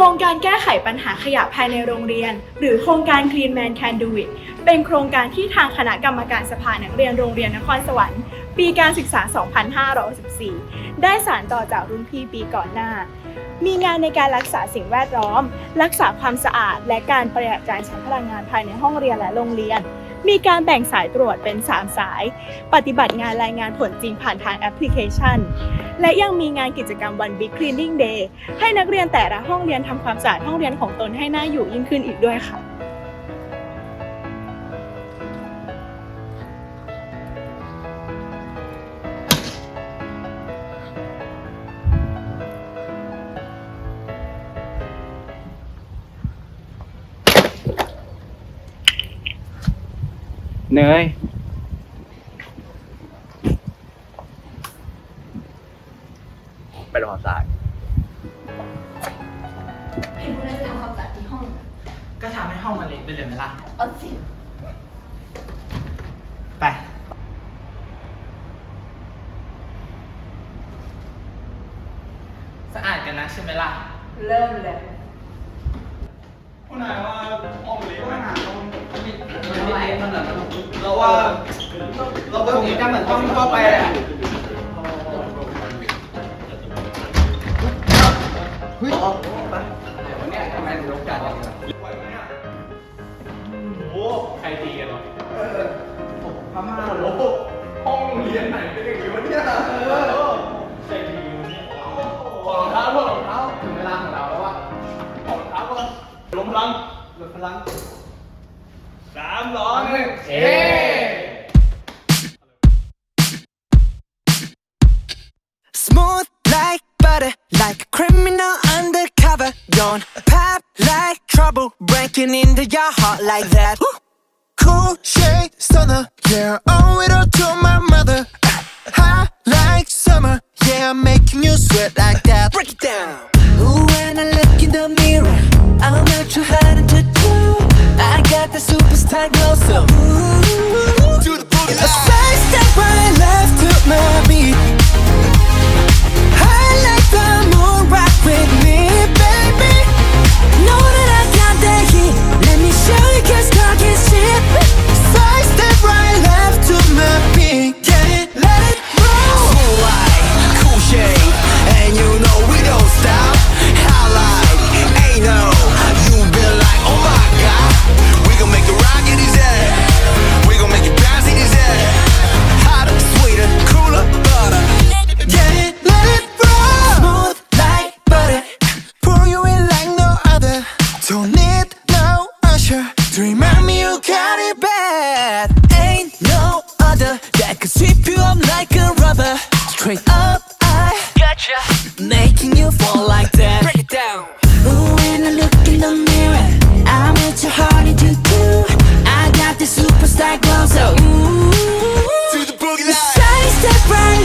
ครงการแก้ไขปัญหาขยะภายในโรงเรียน หรือโครงการ Clean Man Can Do It เป็นโครงการที่ทางคณะกรรมการสภานักเรียนโรงเรียนนครสวรรค์ ปีการศึกษา 2514ได้สานต่อจากรุ่นพี่ปีก่อนหน้า มีงานในการรักษาสิ่งแวดล้อม รักษาความสะอาด และการประหยัดการใช้พลังงานภายในห้องเรียนและโรงเรียน มีการแบ่งสายตรวจเป็น 3 สาย ปฏิบัติงานรายงานผลจริงผ่านทางแอปพลิเคชัน และยังมีงานกิจกรรมวัน Big Cleaning Day ให้นักเรียนแต่ละห้องเรียนทำความสะอาดห้องเรียนของตนให้น่าอยู่ยิ่งขึ้นอีกด้วยค่ะ เนยไปทำความสะอาดเห็นคุณนายจะทำความสะอาดที่ห้องก็ทำให้ห้องมันเล็กไปเลยไหมล่ะ เอาสิ ไป สะอาดกันนะใช่ไหมล่ะ เริ่มเลยคุณนายว่า มันแบบเราว่าเราก็คงจะเหมือนห้องทั่วไปแหละเฮ้ยไปเนี่ยทำไมถึงลงจัดอย่างนี้ไหวไหมอะโอ้ใครตีกันเนาะเออพม่าโอ้ห้องเรียนไหนเป็นอย่างนี้วะเนี่ย Smooth like butter, like a criminal undercover. Don't pop like trouble, breaking into your heart like that. Cool shade stunner, yeah, owe it all to my mother. Hot like summer, yeah, I'm making you sweat like that. Break it down. Ooh, when I look in the mirror, I'm not too hard to do. I got the superstar glow, so ooh, Making you fall like that. Break it down. Ooh, when I look in the mirror, I'm at your heart into two. I got the superstar glow, so ooh. To the boogie line. Side step right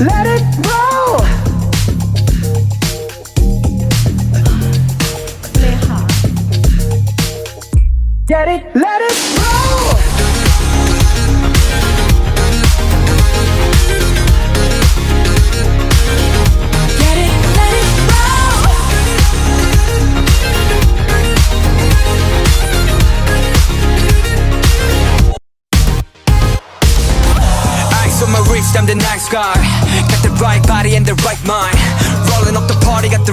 let it roll. I'm the nice guy. Got the right body and the right mind. Rolling up the party, got the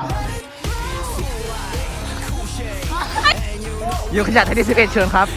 อยู่ขยะไทยที่สิบเอ็ดเชิญครับ